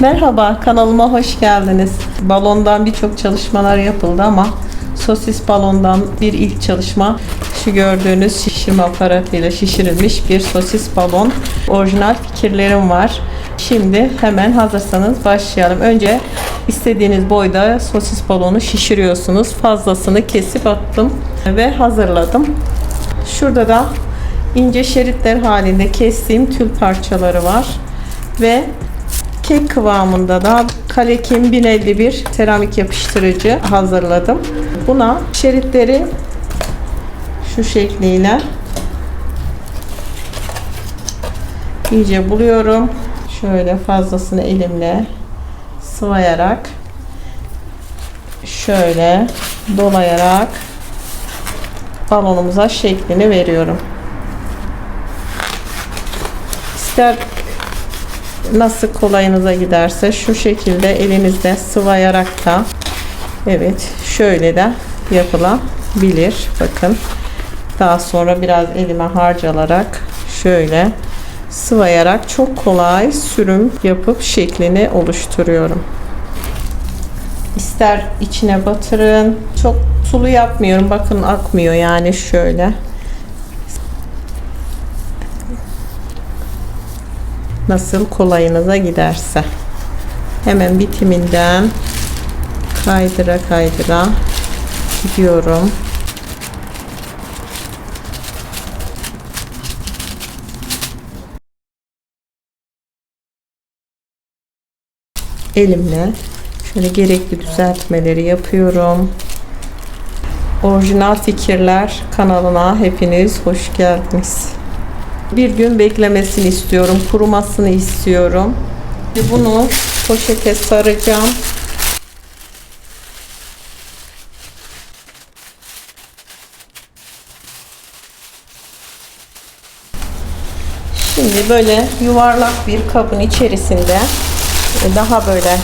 Merhaba, kanalıma hoş geldiniz. Balondan birçok çalışmalar yapıldı ama sosis balondan bir ilk çalışma şu gördüğünüz şişirme aparatıyla şişirilmiş bir sosis balon. Orijinal fikirlerim var. Şimdi hemen hazırsanız başlayalım. Önce istediğiniz boyda sosis balonu şişiriyorsunuz. Fazlasını kesip attım ve hazırladım. Şurada da ince şeritler halinde kestiğim tül parçaları var. Ve kek kıvamında da Kalekim 1051 seramik yapıştırıcı hazırladım. Buna şeritleri şu şekliyle iyice buluyorum. Şöyle fazlasını elimle sıvayarak şöyle dolayarak balonumuza şeklini veriyorum. İster nasıl kolayınıza giderse şu şekilde elinizde sıvayarak da evet şöyle de yapılabilir. Bakın daha sonra biraz elime harcalarak şöyle sıvayarak çok kolay sürüm yapıp şeklini oluşturuyorum. İster içine batırın. Çok sulu yapmıyorum. Bakın akmıyor yani şöyle. Nasıl kolayınıza giderse. Hemen bitiminden kaydıra kaydıra gidiyorum. Elimle şöyle gerekli düzeltmeleri yapıyorum. Orijinal Fikirler kanalına hepiniz hoş geldiniz. Bir gün beklemesini istiyorum, kurumasını istiyorum. Bunu poşete saracağım. Şimdi böyle yuvarlak bir kabın içerisinde e, daha böyle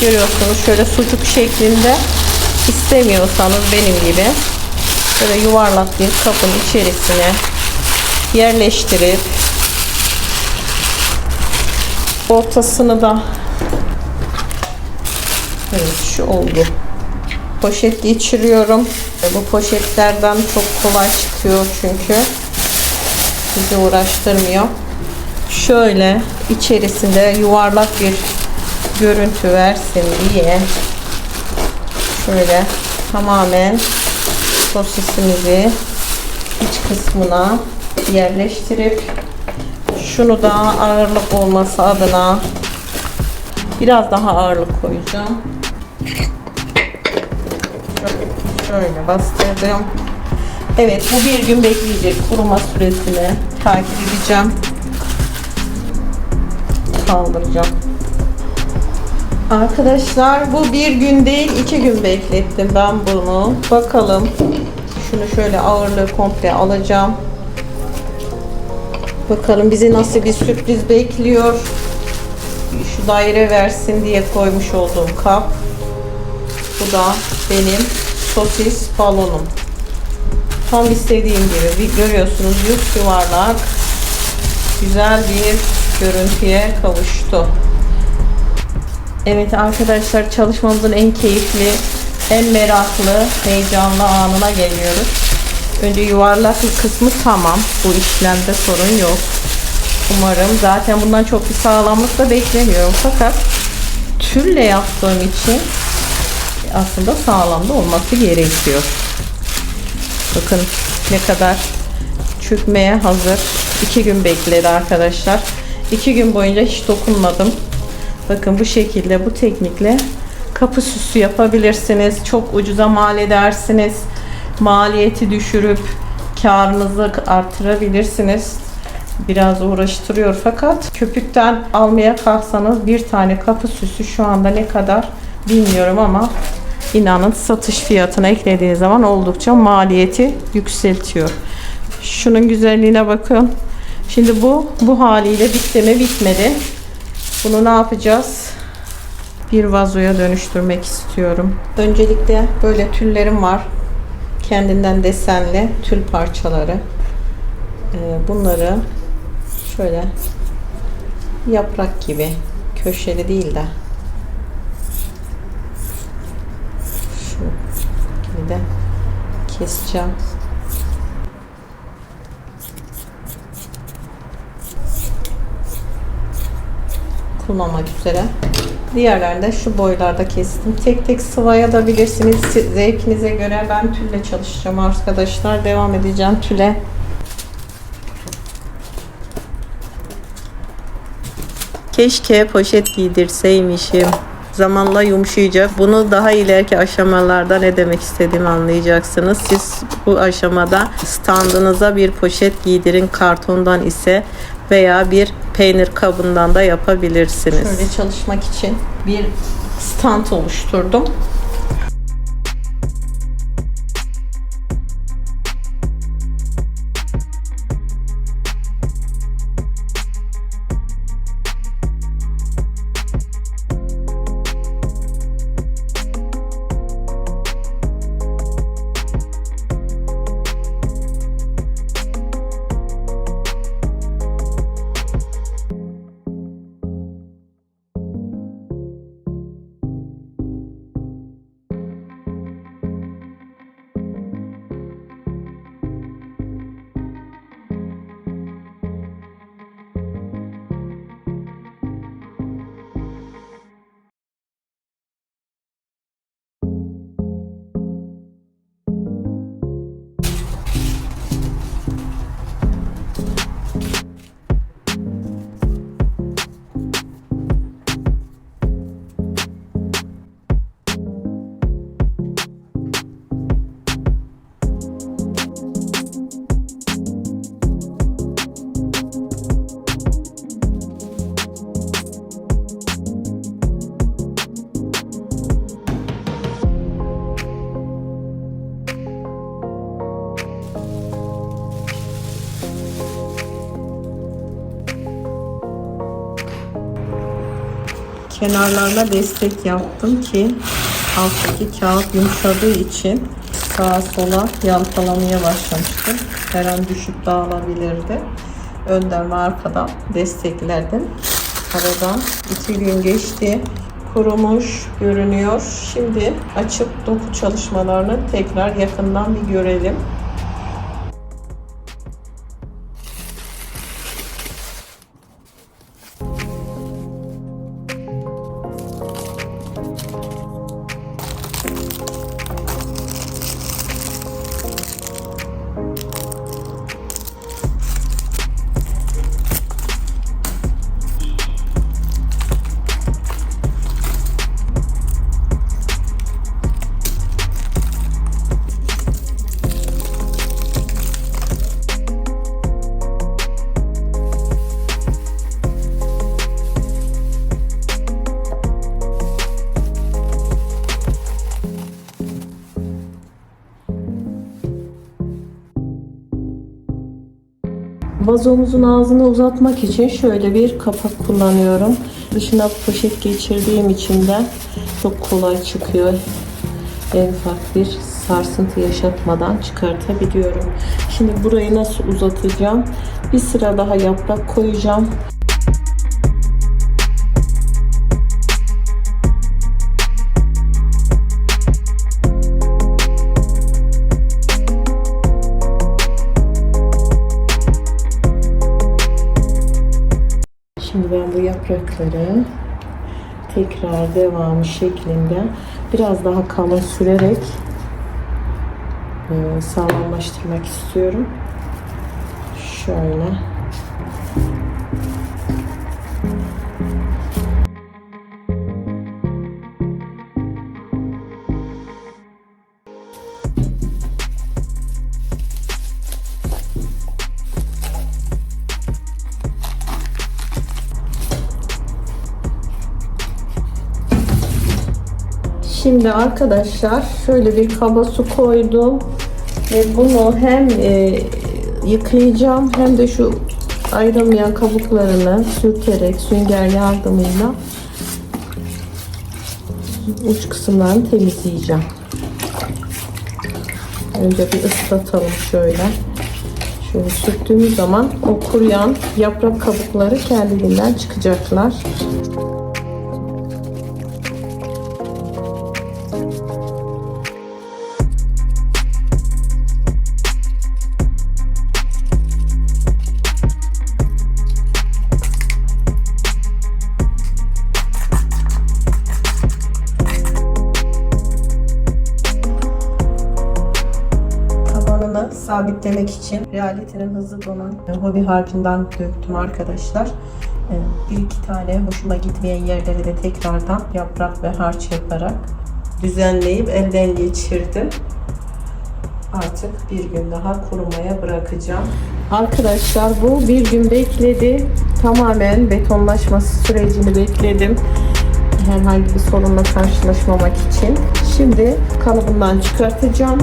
görüyorsunuz şöyle sucuk şeklinde istemiyorsanız benim gibi böyle yuvarlak bir kabın içerisine yerleştirip ortasını da evet şu oldu. Poşet geçiriyorum bu poşetlerden çok kolay çıkıyor çünkü bizi uğraştırmıyor. Şöyle içerisinde yuvarlak bir görüntü versin diye şöyle tamamen sosisimizi iç kısmına yerleştirip şunu da ağırlık olması adına biraz daha ağırlık koyacağım. Şöyle bastırdım. Evet bu bir gün bekleyecek kuruma süresini takip edeceğim. Kaldıracağım. Arkadaşlar bu bir gün değil iki gün beklettim ben bunu. Bakalım. Şunu şöyle ağırlığı komple alacağım. Bakalım bizi nasıl bir sürpriz bekliyor. Şu daire versin diye koymuş olduğum kap. Bu da benim sosis balonum. Tam istediğim gibi bir görüyorsunuz yüz yuvarlak güzel bir görüntüye kavuştu. Evet arkadaşlar çalışmamızın en keyifli, en meraklı, heyecanlı anına geliyoruz. Önce yuvarlaklık kısmı tamam. Bu işlemde sorun yok. Umarım. Zaten bundan çok bir sağlamlık da beklemiyorum. Fakat tülle yaptığım için aslında sağlam da olması gerekiyor. Bakın ne kadar çökmeye hazır. İki gün bekledi arkadaşlar. İki gün boyunca hiç dokunmadım. Bakın bu şekilde bu teknikle kapı süsü yapabilirsiniz. Çok ucuza mal edersiniz. Maliyeti düşürüp karınızı artırabilirsiniz. Biraz uğraştırıyor fakat köpükten almaya kalksanız bir tane kapı süsü şu anda ne kadar bilmiyorum ama inanın satış fiyatına eklediği zaman oldukça maliyeti yükseltiyor. Şunun güzelliğine bakın. Şimdi bu bu haliyle bitti mi bitmedi. Bunu ne yapacağız? Bir vazoya dönüştürmek istiyorum. Öncelikle böyle tüllerim var. Kendinden desenli tül parçaları. Ee, Bunları şöyle yaprak gibi köşeli değil de şu gibi de keseceğim. kullanmak üzere. Diğerlerini de şu boylarda kestim. Tek tek sıvaya da bilirsiniz zevkinize göre. Ben tülle çalışacağım arkadaşlar. Devam edeceğim tüle. Keşke poşet giydirseymişim. Zamanla yumuşayacak. Bunu daha ileriki aşamalarda ne demek istediğimi anlayacaksınız. Siz bu aşamada standınıza bir poşet giydirin kartondan ise veya bir peynir kabından da yapabilirsiniz. Şöyle çalışmak için bir stand oluşturdum. Kenarlarına destek yaptım ki alttaki kağıt yumuşadığı için sağa sola yalpalamaya başlamıştı. Her an düşüp dağılabilirdi. Önden ve arkadan destekledim. Aradan iki gün geçti. Kurumuş görünüyor. Şimdi açıp doku çalışmalarını tekrar yakından bir görelim. Vazomuzun ağzını uzatmak için şöyle bir kapak kullanıyorum. Dışına poşet geçirdiğim için de çok kolay çıkıyor. En ufak bir sarsıntı yaşatmadan çıkartabiliyorum. Şimdi burayı nasıl uzatacağım? Bir sıra daha yaprak koyacağım. Ben bu yaprakları tekrar devamı şeklinde biraz daha kalın sürerek e, sağlamlaştırmak istiyorum. Şöyle. Şimdi arkadaşlar şöyle bir kaba su koydum ve bunu hem e, yıkayacağım hem de şu ayrılmayan kabuklarını sürterek sünger yardımıyla uç kısımlarını temizleyeceğim. Önce bir ıslatalım şöyle. Şöyle sürttüğümüz zaman o kuruyan yaprak kabukları kendiliğinden çıkacaklar. Sabitlemek için realitenin hızlı donan hobi harcından döktüm arkadaşlar. E, Bir iki tane hoşuma gitmeyen yerleri de tekrardan yaprak ve harç yaparak düzenleyip elden geçirdim. Artık bir gün daha kurumaya bırakacağım. Arkadaşlar bu bir gün bekledi. Tamamen betonlaşması sürecini bekledim. Herhangi bir sorunla karşılaşmamak için. Şimdi kalıbından çıkartacağım.